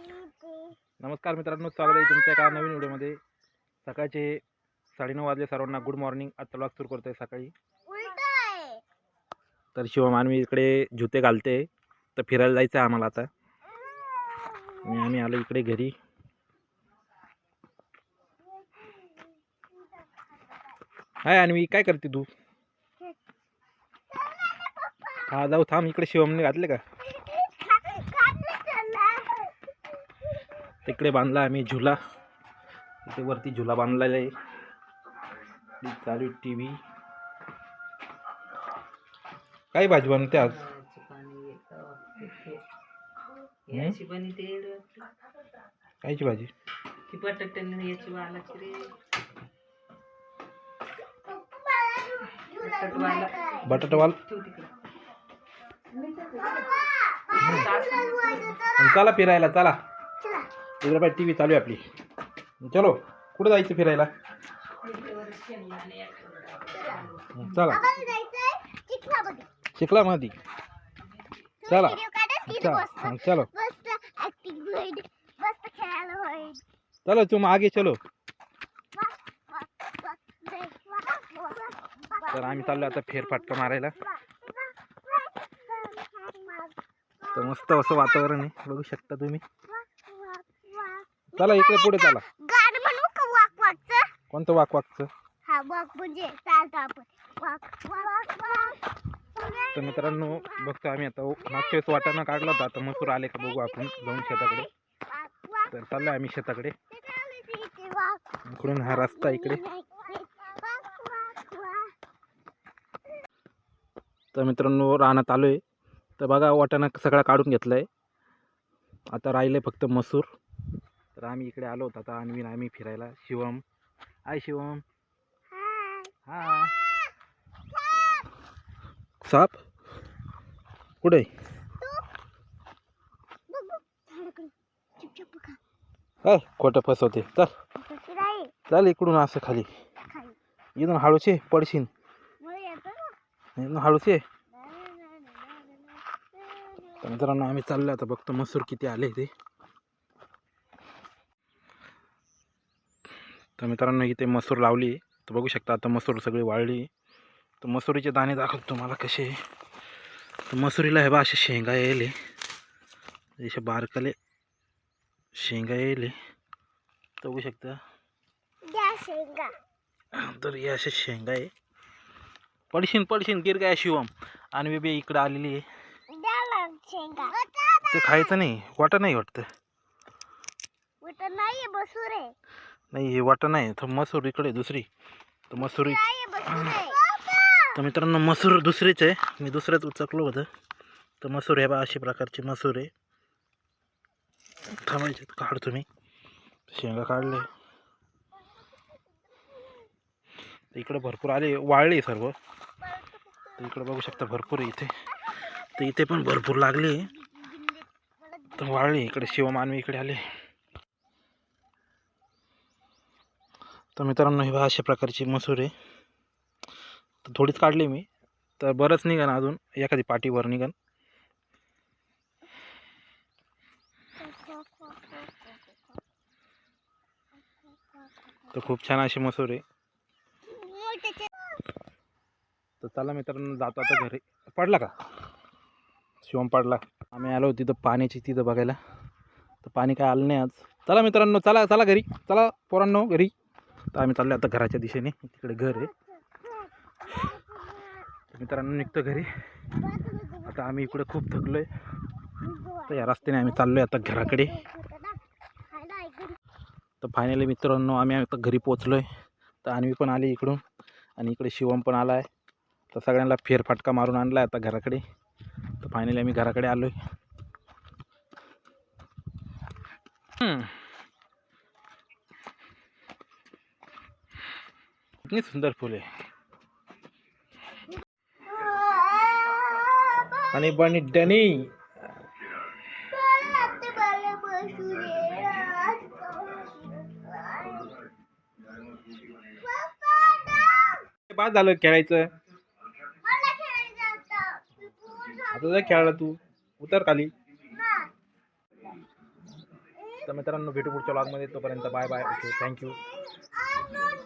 नमस्कार मित्रांनो स्वागत आहे तुमच्या एका नवीन व्हिडिओमध्ये. सकाळचे साडेनऊ वाजले सर्वांना गुड मॉर्निंग आता ब्लॉग सुरू करतोय सकाळी. तर शिवमानवी इकडे जुते घालते. तर फिरायला जायचं आहे आम्हाला आता. आणि आम्ही आलो इकडे घरी. हाय अन्वी काय करते तू? हा जाऊ थांब इकडे शिवमने घातले का? तिकडे बांधला आम्ही झुला. इथे वरती झुला बांधलेला आहे. ती चालू टी व्ही काय भाजी बनते आज? याची पण ते कायची भाजी? ती बटाट्याने याची वालाची रे. बटाटवाला चला फिरायला चला. इकडे टी व्ही चालू आहे आपली. चलो कुठं जायचं फिरायला? चला. शिकला मधी चला. चला चलो. चलो तुम आगे चलो. तर आम्ही चाललो आता फेरफाटका मारायला. तर मस्त असं वातावरण आहे बघू शकता तुम्ही. चला इकडे पुढे चला. गाणं म्हणू का वाक वाकचं? कोणतं वाक वाकचं? हा वाक म्हणजे चालतो आपण. वाक वाक वाक तर मित्रांनो बघतो आम्ही आता मागच्या वेळेस वाटाणा काढला होता आता मसूर आले का बघू आपण जाऊन शेताकडे. वाक वाक तर चाललो आम्ही शेताकडे. इथे वाक इकडून हा रस्ता इकडे. वाक वाक वाक तर मित्रांनो रानात आलो आहे तर बघा वाटाणा सगळा काढून घेतला आहे आता राहिले फक्त मसूर. तर आम्ही इकडे आलो होतो आता आणवीन आम्ही फिरायला. शिवम. हाय शिवम. हाय. हा साप. कुठे बघू झाडाकडे. चुपचाप बघा. काय खोटं फसवते. चल. चल इकडून असं खाली. इथून हळूचे पडशील. मग येतो ना? इथून हळूचे. तर मित्रांनो आम्ही चाललो आता. बघतो मसूर किती आले ते. तर मित्रांनो इथे मसूर लावली तर बघू शकता आता मसूर सगळी वाळली तर मसुरीचे दाणे दाखवतो तुम्हाला कसे तर मसुरीला हे बा असे शेंगा येले. असे बारकाले शेंगा येले. तर बघू शकता. तर हे असे शेंगा आहे. पडशीन पडशीन गिर काय शिवम. आणि बेबी इकडं आलेली आहे. ते खायचं नाही वाटं नाही वाटतं. आहे. नाही हे वाटं नाही. तर मसूर इकडे दुसरी. तर मसुरी तर मित्रांनो मसूर दुसरीच आहे. मी दुसऱ्याच उचकलो होतं. तर मसूर हे बा अशी प्रकारची मसूर आहे. थांबायचे काढतो मी शेंगा काढले तर इकडे भरपूर आले वाळले सर्व. तर इकडे बघू शकता भरपूर आहे इथे. तर इथे पण भरपूर लागले. तर वाळले इकडे शिवमानवी इकडे आले. तर मित्रांनो हे अशा प्रकारची मसूर आहे. तर थोडीच काढली मी. तर बरंच निघन अजून. एखादी पाठीवर निघन तर खूप छान अशी मसूर आहे. तर चला मित्रांनो जातो आता घरी. पडला का? शिवम पडला. आम्ही आलो तिथं पाण्याची तिथं बघायला. तर पाणी काय आलं नाही आज. चला मित्रांनो चला चला घरी. चला पोरांनो घरी. तर आम्ही चाललो आता घराच्या दिशेने. तिकडे घर आहे. मित्रांनो निघतो घरी. आता आम्ही इकडे खूप थकलो आहे तर या रस्त्याने आम्ही चाललो आहे आता घराकडे. तर फायनली मित्रांनो आम्ही आता घरी पोचलो आहे तर आणवी पण आली इकडून आणि इकडे शिवम पण आला आहे तर सगळ्यांना फेरफाटका मारून आणला आहे आता घराकडे. तर फायनली आम्ही घराकडे आलो आहे किती सुंदर फूल आहे. आणि बनी डनी. बाद झालं खेळायचं. आता जर खेळायला तू. उतर खाली. तर मित्रांनो भेटू पुढच्या लॉगमध्ये तोपर्यंत बाय बाय ओके थँक्यू